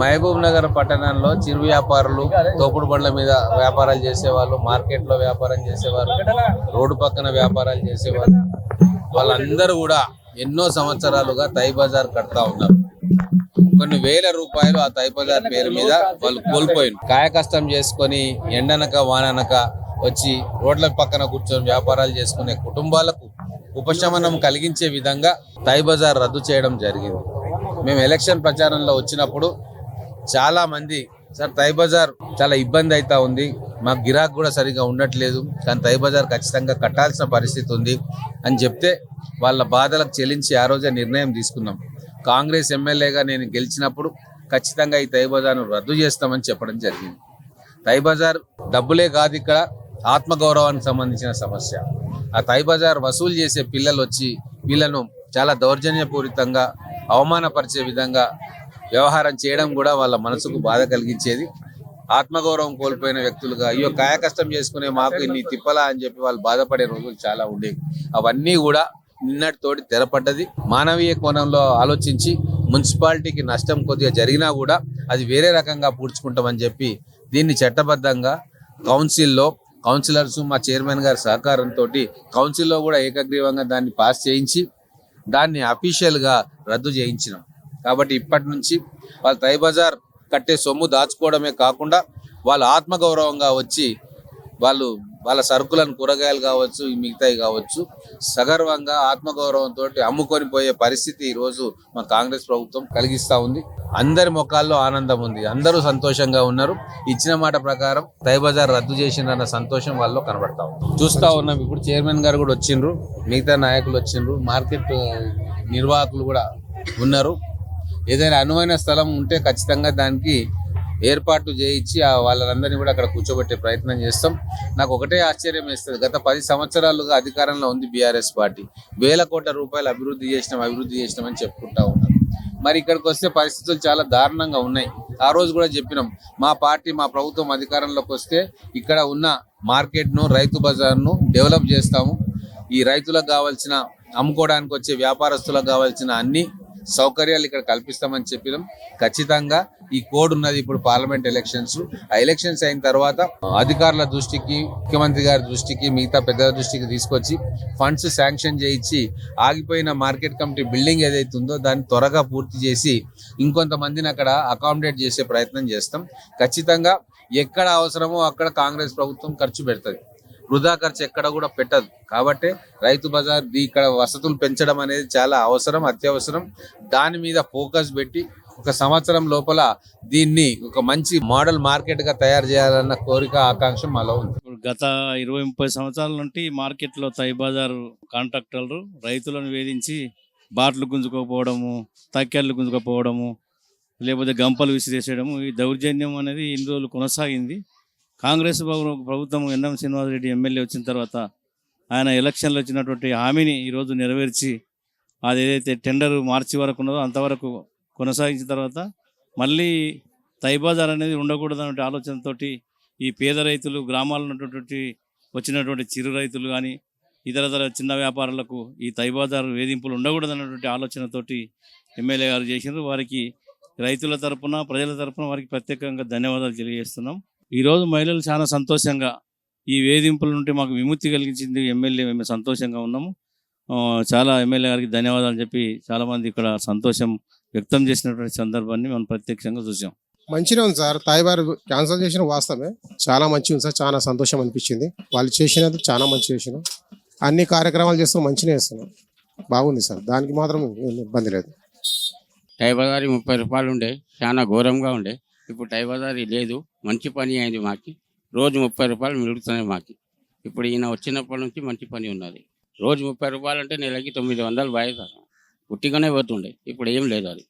మహబూబ్ నగర్ పట్టణంలో చిరు వ్యాపారులు తోపుడు బండ్ల మీద వ్యాపారాలు చేసేవాళ్ళు మార్కెట్లో వ్యాపారం చేసేవారు రోడ్డు పక్కన వ్యాపారాలు చేసేవారు. వాళ్ళందరూ కూడా ఎన్నో సంవత్సరాలుగా తై బజార్ కడతా ఉన్నారు. కొన్ని వేల రూపాయలు ఆ తై బజార్ పేరు మీద వాళ్ళు కోల్పోయిన కాయ కష్టం చేసుకొని ఎండనక వాననక వచ్చి రోడ్ల పక్కన కూర్చొని వ్యాపారాలు చేసుకునే కుటుంబాలకు ఉపశమనం కలిగించే విధంగా తై బజార్ రద్దు చేయడం జరిగింది. మేము ఎలక్షన్ ప్రచారంలో వచ్చినప్పుడు చాలా మంది సార్ తై బజార్ చాలా ఇబ్బంది అవుతా ఉంది. మాకు గిరాక్ కూడా సరిగా ఉండట్లేదు. కానీ తై బజార్ ఖచ్చితంగా కట్టాల్సిన పరిస్థితి ఉంది అని చెప్తే వాళ్ళ బాధలకు చెల్లించి ఆ రోజే నిర్ణయం తీసుకున్నాం కాంగ్రెస్ ఎమ్మెల్యేగా నేను గెలిచినప్పుడు ఖచ్చితంగా ఈ తై బజార్ను రద్దు చేస్తామని చెప్పడం జరిగింది. తై బజార్ డబ్బులే కాదు ఇక్కడ ఆత్మగౌరవానికి సంబంధించిన సమస్య. ఆ తై బజార్ వసూలు చేసే పిల్లలు వచ్చి వీళ్ళను చాలా దౌర్జన్యపూరితంగా అవమానపరిచే విధంగా వ్యవహారం చేయడం కూడా వాళ్ళ మనసుకు బాధ కలిగించేది. ఆత్మగౌరవం కోల్పోయిన వ్యక్తులుగా అయ్యో కాయకష్టం చేసుకునే మాకు ఇన్ని తిప్పలా అని చెప్పి వాళ్ళు బాధపడే రోజులు చాలా ఉండేవి. అవన్నీ కూడా నిన్నటితోటి తెరపడ్డది. మానవీయ కోణంలో ఆలోచించి మున్సిపాలిటీకి నష్టం కొద్దిగా జరిగినా కూడా అది వేరే రకంగా పూడ్చుకుంటామని చెప్పి దీన్ని చట్టబద్ధంగా కౌన్సిల్లో కౌన్సిలర్స్ మా చైర్మన్ గారి సహకారంతో కౌన్సిల్లో కూడా ఏకగ్రీవంగా దాన్ని పాస్ చేయించి దాన్ని అఫీషియల్గా రద్దు చేయించినాం. కాబట్టి ఇప్పటి నుంచి వాళ్ళ తై బజార్ కట్టే సొమ్ము దాచుకోవడమే కాకుండా వాళ్ళ ఆత్మగౌరవంగా వచ్చి వాళ్ళు వాళ్ళ సరుకులను కూరగాయలు కావచ్చు మిగతాయి కావచ్చు సగర్వంగా ఆత్మగౌరవంతో అమ్ముకొని పోయే పరిస్థితి ఈరోజు రోజు మా కాంగ్రెస్ ప్రభుత్వం కలిగిస్తా ఉంది. అందరి ముఖాల్లో ఆనందం ఉంది. అందరూ సంతోషంగా ఉన్నారు. ఇచ్చిన మాట ప్రకారం తైబజార్ రద్దు చేసిందన్న సంతోషం వాళ్ళు కనబడతా ఉంది. చూస్తా ఉన్నాం. ఇప్పుడు చైర్మన్ గారు కూడా వచ్చిండ్రు. మిగతా నాయకులు వచ్చిండ్రు. మార్కెట్ నిర్వాహకులు కూడా ఉన్నారు. ఏదైనా అనువైన స్థలం ఉంటే ఖచ్చితంగా దానికి ఏర్పాటు చేయించి వాళ్ళందరినీ కూడా అక్కడ కూర్చోబెట్టే ప్రయత్నం చేస్తాం. నాకు ఒకటే ఆశ్చర్యం వేస్తుంది. గత పది సంవత్సరాలుగా అధికారంలో ఉంది బీఆర్ఎస్ పార్టీ. వేల కోట్ల రూపాయలు అభివృద్ధి చేసినాం అభివృద్ధి చేసినామని చెప్పుకుంటా ఉన్నారు మరి ఇక్కడికి వస్తే పరిస్థితులు చాలా దారుణంగా ఉన్నాయి. ఆ రోజు కూడా చెప్పినాం. మా పార్టీ మా ప్రభుత్వం అధికారంలోకి వస్తే ఇక్కడ ఉన్న మార్కెట్ను రైతు బజార్ను డెవలప్ చేస్తాము. ఈ రైతులకు కావాల్సిన అమ్ముకోవడానికి వచ్చే వ్యాపారస్తులకు కావాల్సిన అన్ని సౌకర్యాలు ఇక్కడ కల్పిస్తామని చెప్పినాం. ఖచ్చితంగా ఈ కోడ్ ఉన్నది ఇప్పుడు పార్లమెంట్ ఎలక్షన్స్ ఆ ఎలక్షన్స్ అయిన తర్వాత అధికారుల దృష్టికి ముఖ్యమంత్రి గారి దృష్టికి మిగతా పెద్దల దృష్టికి తీసుకొచ్చి ఫండ్స్ శాంక్షన్ చేయించి ఆగిపోయిన మార్కెట్ కమిటీ బిల్డింగ్ ఏదైతే ఉందో దాన్ని త్వరగా పూర్తి చేసి ఇంకొంతమందిని అక్కడ అకామిడేట్ చేసే ప్రయత్నం చేస్తాం. ఖచ్చితంగా ఎక్కడ అవసరమో అక్కడ కాంగ్రెస్ ప్రభుత్వం ఖర్చు పెడుతుంది. వృధా ఖర్చు ఎక్కడ కూడా పెట్టదు. కాబట్టి రైతు బజార్ ఇక్కడ వసతులు పెంచడం అనేది చాలా అవసరం అత్యవసరం. దాని మీద ఫోకస్ పెట్టి ఒక సంవత్సరం లోపల దీన్ని ఒక మంచి మోడల్ మార్కెట్గా తయారు చేయాలన్న కోరిక ఆకాంక్ష మాలో ఉంది. గత ఇరవై ముప్పై సంవత్సరాల నుండి మార్కెట్లో తై బజార్ కాంట్రాక్టర్లు రైతులను వేధించి బాట్లు గుంజుకోపోవడము తక్కెళ్ళు గుంజుకోపోవడము లేకపోతే గంపలు విసిరేసేయడము ఈ దౌర్జన్యం అనేది ఇన్ని రోజులు కొనసాగింది. కాంగ్రెస్ ప్రభుత్వం ఎన్ఎం శ్రీనివాసరెడ్డి ఎమ్మెల్యే వచ్చిన తర్వాత ఆయన ఎలక్షన్లో వచ్చినటువంటి హామీని ఈరోజు నెరవేర్చి అది ఏదైతే టెండర్ మార్చి వరకు ఉన్నదో అంతవరకు కొనసాగించిన తర్వాత మళ్ళీ తైబాజార్ అనేది ఉండకూడదు అనే ఆలోచనతోటి ఈ పేద రైతులు గ్రామాల్లో ఉన్నటువంటి వచ్చినటువంటి చిరు రైతులు కానీ ఇతర ఇతర చిన్న వ్యాపారులకు ఈ తైబాజార్ వేధింపులు ఉండకూడదు అన్నటువంటి ఆలోచనతోటి ఎమ్మెల్యే గారు చేసినారు. వారికి రైతుల తరపున ప్రజల తరపున వారికి ప్రత్యేకంగా ధన్యవాదాలు తెలియజేస్తున్నాం. ఈరోజు మహిళలు చాలా సంతోషంగా ఈ వేధింపుల నుండి మాకు విముక్తి కలిగించింది ఎమ్మెల్యే. మేము సంతోషంగా ఉన్నాము. చాలా ఎమ్మెల్యే గారికి ధన్యవాదాలు చెప్పి చాలామంది ఇక్కడ సంతోషం వ్యక్తం చేసినటువంటి సందర్భాన్ని మనం ప్రత్యక్షంగా చూసాం. మంచిగా ఉంది సార్. తాయిబారు క్యాన్సిల్ చేసిన వాస్తవమే. చాలా మంచిగా ఉంది సార్. చాలా సంతోషం అనిపించింది. వాళ్ళు చేసినది చాలా మంచి చేసిన. అన్ని కార్యక్రమాలు చేస్తూ మంచిగా చేస్తున్నాం. బాగుంది సార్. దానికి మాత్రం ఇబ్బంది లేదు. టై బజారీ ముప్పై రూపాయలు ఉండే. చాలా ఘోరంగా ఉండే. ఇప్పుడు టై లేదు. మంచి పని అయింది మాకి. రోజు ముప్పై రూపాయలు మిగులుతున్నాయి మాకి. ఇప్పుడు ఈయన వచ్చినప్పటి నుంచి మంచి పని ఉన్నది. రోజు ముప్పై రూపాయలు అంటే నెలకి తొమ్మిది వందలు బాగా పుట్టిగానే పోతుండే. ఇప్పుడు ఏం లేదు అది.